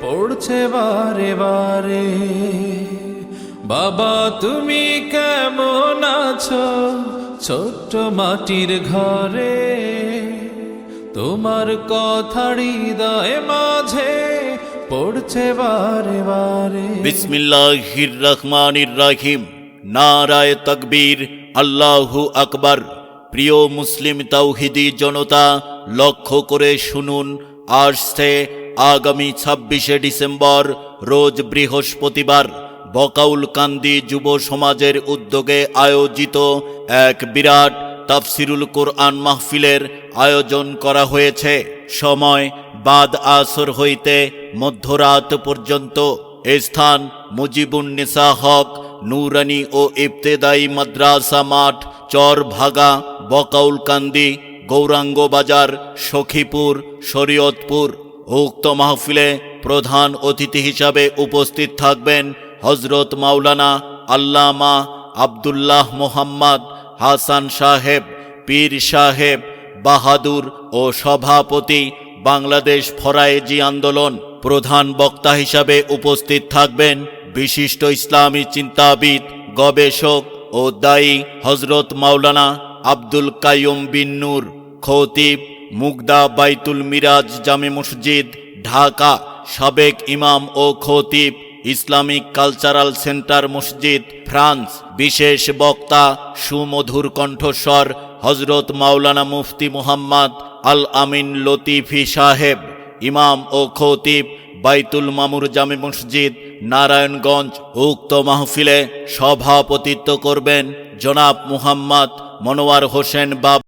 পড়ছে বারে বারে। বাবা, তুমি কেমন আছো? ছোট্ট মাটির ঘরে। তোমার কথা হৃদয় মাঝে পড়ছে বারে বারে। বিসমিল্লাহির রহমানির রাহিম। নারায় তকবীর, আল্লাহু আকবার। প্রিয় মুসলিম তাওহিদি জনতা, লক্ষ্য করে শুনুন। আসছে আগামী ছাব্বিশে ডিসেম্বর, রোজ বৃহস্পতিবার, বকাউল কান্দি যুব সমাজের উদ্যোগে আয়োজিত এক বিরাট তাফসিরুল কোরআন মাহফিলের আয়োজন করা হয়েছে। সময় বাদ আসর হইতে মধ্যরাত পর্যন্ত। স্থান মুজিবুন্নেসা হক, নুরানি ও ইবতেদায়ী মাদ্রাসা মাঠ চর ভাগা বকাউলকান্দি গৌরাঙ্গ বাজার, সখীপুর, শরীয়তপুর। উক্ত মাহফিলে প্রধান অতিথি হিসাবে উপস্থিত থাকবেন হজরত মাওলানা আল্লামা আবদুল্লাহ মোহাম্মদ হাসান সাহেব, পীর সাহেব, বাহাদুর ও সভাপতি বাংলাদেশ ফরায়েজি আন্দোলন প্রধান বক্তা হিসাবে উপস্থিত থাকবেন বিশিষ্ট ইসলামী চিন্তাবিদ, গবেষক ও দায়ী হজরত মাওলানা আব্দুল কাইয়ুম বিন নূর, খতিব মুগদা বাইতুল মিরাজ জামে মসজিদ, ঢাকা, সাবেক ইমাম ও খতিব, ইসলামিক কালচারাল সেন্টার মসজিদ, ফ্রান্স, বিশেষ বক্তা, সুমধুর কণ্ঠস্বর হজরত মাওলানা মুফতি মুহাম্মদ আল আমিন লতিফি সাহেব, ইমাম ও খতিব, বাইতুল মামুর জামে মসজিদ, নারায়ণগঞ্জ, উক্ত মাহফিলে সভাপতিত্ব করবেন জনাব মুহাম্মদ মনোয়ার হোসেন বাব।